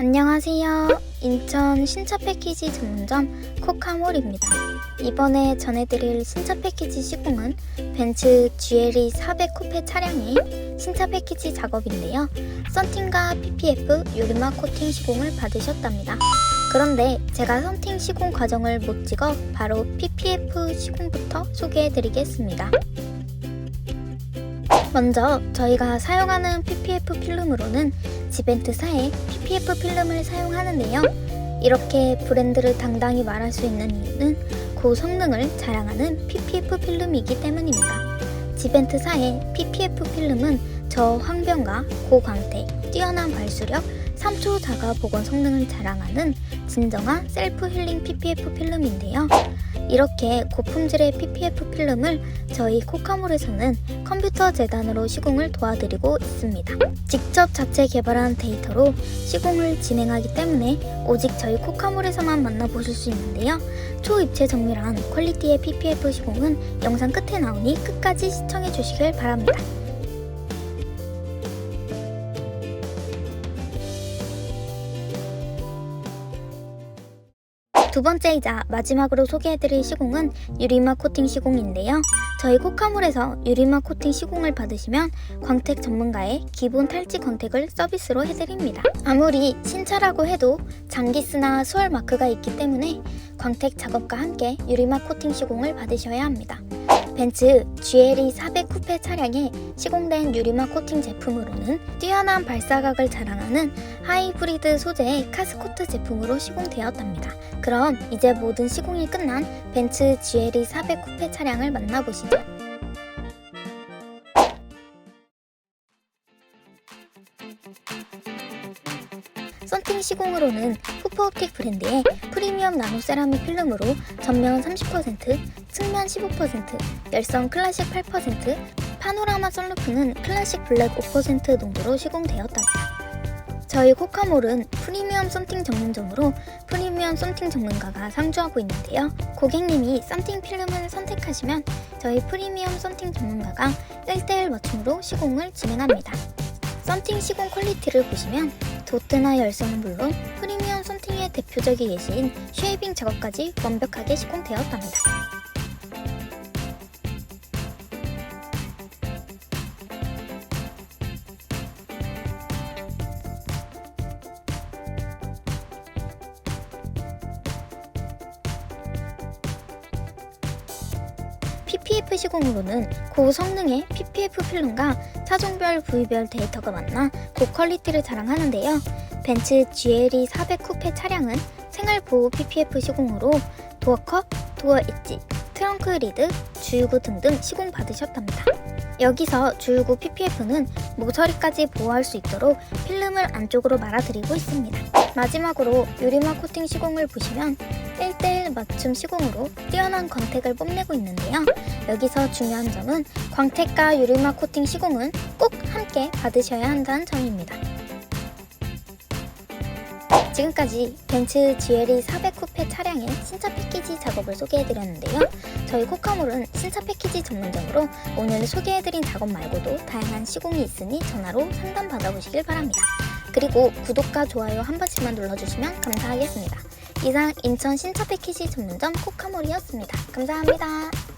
안녕하세요. 인천 신차 패키지 전문점 코카몰입니다. 이번에 전해드릴 신차 패키지 시공은 벤츠 GLE 400 쿠페 차량의 신차 패키지 작업인데요. 썬팅과 PPF 유리막 코팅 시공을 받으셨답니다. 그런데 제가 썬팅 시공 과정을 못 찍어 바로 PPF 시공부터 소개해드리겠습니다. 먼저 저희가 사용하는 PPF 필름으로는 지벤트사의 PPF 필름을 사용하는데요. 이렇게 브랜드를 당당히 말할 수 있는 이유는 고성능을 자랑하는 PPF 필름이기 때문입니다. 지벤트사의 PPF 필름은 저황변과 고광택, 뛰어난 발수력, 3초 자가 복원 성능을 자랑하는 진정한 셀프 힐링 PPF 필름인데요. 이렇게 고품질의 PPF 필름을 저희 코카몰에서는 컴퓨터 재단으로 시공을 도와드리고 있습니다. 직접 자체 개발한 데이터로 시공을 진행하기 때문에 오직 저희 코카몰에서만 만나보실 수 있는데요. 초입체 정밀한 퀄리티의 PPF 시공은 영상 끝에 나오니 끝까지 시청해 주시길 바랍니다. 두 번째이자 마지막으로 소개해드릴 시공은 유리막 코팅 시공인데요. 저희 코카몰에서 유리막 코팅 시공을 받으시면 광택 전문가의 기본 탈지 광택을 서비스로 해드립니다. 아무리 신차라고 해도 장기스나 수월 마크가 있기 때문에 광택 작업과 함께 유리막 코팅 시공을 받으셔야 합니다. 벤츠 GLE 400 쿠페 차량에 시공된 유리막 코팅 제품으로는 뛰어난 발사각을 자랑하는 하이브리드 소재의 카스코트 제품으로 시공되었답니다. 그럼 이제 모든 시공이 끝난 벤츠 GLE 400 쿠페 차량을 만나보시죠. 썬팅 시공으로는 푸퍼옵틱 브랜드의 프리미엄 나노 세라믹 필름으로 전면 30%, 측면 15%, 열선 클래식 8%, 파노라마 썬루프는 클래식 블랙 5% 농도로 시공되었답니다. 저희 코카몰은 프리미엄 썬팅 전문점으로 프리미엄 썬팅 전문가가 상주하고 있는데요. 고객님이 썬팅 필름을 선택하시면 저희 프리미엄 썬팅 전문가가 1대1 맞춤으로 시공을 진행합니다. 썬팅 시공 퀄리티를 보시면 도트나 열선은 물론 프리미엄 썬팅의 대표적인 예시인 쉐이빙 작업까지 완벽하게 시공되었답니다. PPF 시공으로는 고성능의 PPF 필름과 차종별 부위별 데이터가 만나 고퀄리티를 자랑하는데요. 벤츠 GLE 400 쿠페 차량은 생활보호 PPF 시공으로 도어컵, 도어 엣지, 트렁크 리드, 주유구 등등 시공 받으셨답니다. 여기서 주유구 PPF는 모서리까지 보호할 수 있도록 필름을 안쪽으로 말아드리고 있습니다. 마지막으로 유리막 코팅 시공을 보시면 1대1 맞춤 시공으로 뛰어난 광택을 뽐내고 있는데요. 여기서 중요한 점은 광택과 유리막 코팅 시공은 꼭 함께 받으셔야 한다는 점입니다. 지금까지 벤츠 GLE 400 쿠페 차량의 신차 패키지 작업을 소개해드렸는데요. 저희 코카몰은 신차 패키지 전문점으로 오늘 소개해드린 작업 말고도 다양한 시공이 있으니 전화로 상담 받아보시길 바랍니다. 그리고 구독과 좋아요 한 번씩만 눌러주시면 감사하겠습니다. 이상 인천 신차 패키지 전문점 코카몰이었습니다. 감사합니다.